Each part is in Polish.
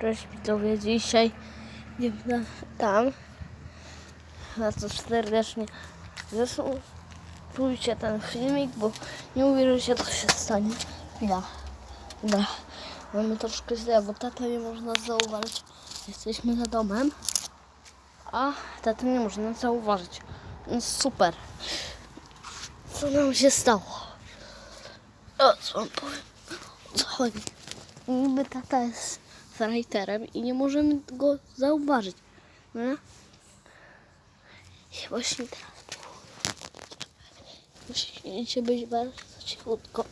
Cześć widzowie, dzisiaj idziemy na, tam. Bardzo serdecznie. Zresztą czujcie ten filmik, bo nie uwierzycie, co się stanie. Chwila. Dobra. Mamy troszkę źle, bo tata nie można zauważyć. Jesteśmy za domem, a tata nie można zauważyć. Więc super. Co nam się stało? O, co wam powiem? O co chodzi? Niby tata jest writerem i nie możemy go zauważyć. No? I właśnie teraz. Musicie być bardzo cichutko.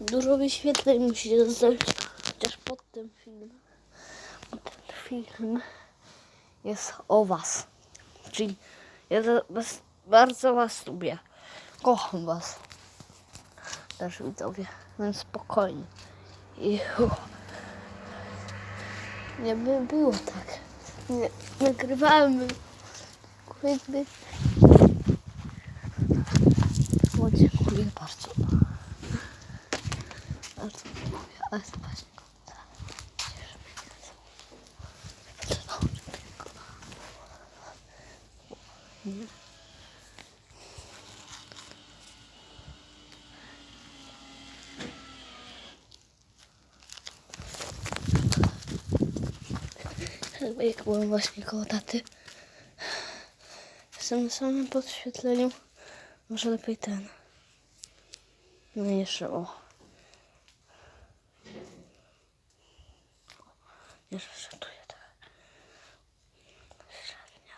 Dużo wyświetleń musicie zostawić, chociaż pod tym filmem. Ten film jest o was. Czyli ja was, bardzo was lubię. Kocham was. Też widzowie. Więc spokojnie. I. nie by było tak. Nie, nagrywamy. Jakby. O, dziękuję bardzo. Bardzo dziękuję. Ale zobaczcie. Nie. Jak byłem właśnie koło taty. Jestem na samym podświetleniu. Może lepiej ten. No i jeszcze o. Jeszcze żartuję tak. Średnia.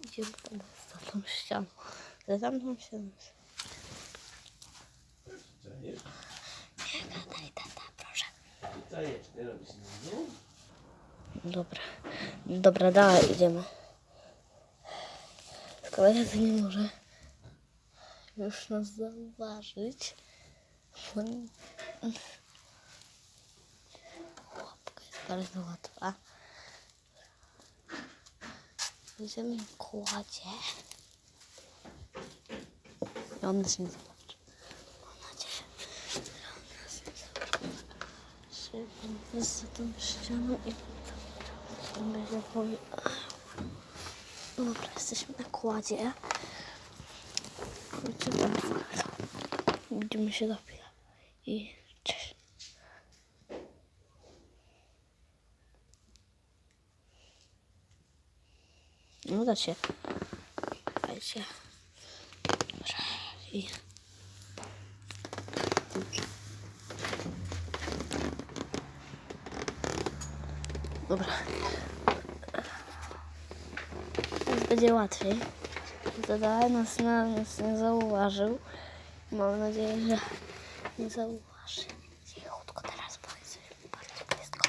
Idziemy tam za tą ścianą. Za tamtą ścianą. Czajesz? Nie gadaj tata, proszę. Czajesz, nie robisz nic, nie? Dobra, dobra, dalej idziemy. Tylko to nie może już nas zauważyć. Bo nie- Łapka jest bardzo łatwa. Idziemy kładzie. I on nas nie zobaczy. Mam nadzieję, że on nas nie zobaczy. Jest za tą ścianą i tam będzie powie... Dobra, jesteśmy na kładzie. Widzimy się chwilę. I cześć. No da się. Dajcie. Dobra. I... Dobra. Teraz będzie łatwiej. Zadałem nas, na, nas nie zauważył. Mam nadzieję, że nie zauważy. Cichutko teraz, bo jesteśmy bardzo blisko.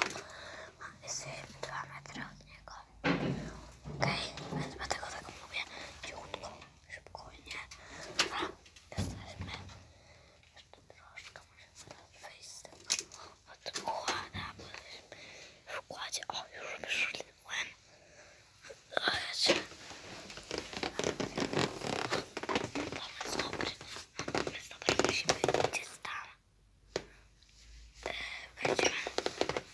Jesteśmy dwa metry od niego. Okej, więc dlatego tak mówię. Cichutko, spokojnie. Dobra, jesteśmy. Jeszcze troszkę, może zaraz wyjść z tego odkłada, bo jesteśmy w układzie. O, już wyszliłem. Chodź. Pomysł dobry. Pomysł dobry. Musimy iść tam. E, Wejdziemy.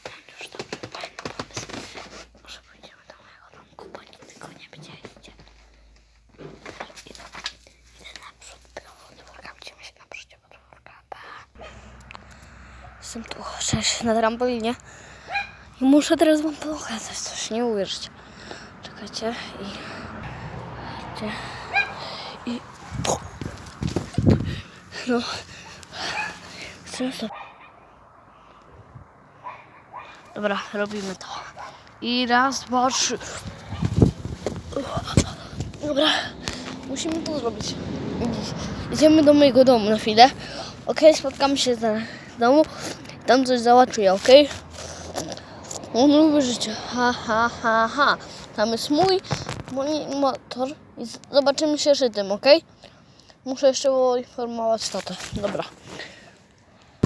Mam już dobry, fajny pomysł. Może pójdziemy do mojego domku, bo nigdy go nie widzieliście. Idę, idę naprzód tego podwórka. Widzimy się naprzód podwórka. Pa. Jestem tu, cześć, na trampolinie. I muszę teraz wam pokazać coś, nie uwierzycie. Czekajcie i... Czekajcie. I... No. To... Dobra, robimy to. I raz, dwa, trzy. Dobra, musimy to zrobić. Idziemy do mojego domu na chwilę. Okej, spotkamy się za domu. Tam coś załatwię, okej? On lubi życie. Ha, ha, ha, ha. Tam jest mój, motor. I zobaczymy się przy tym, ok? Muszę jeszcze poinformować tatę. Dobra.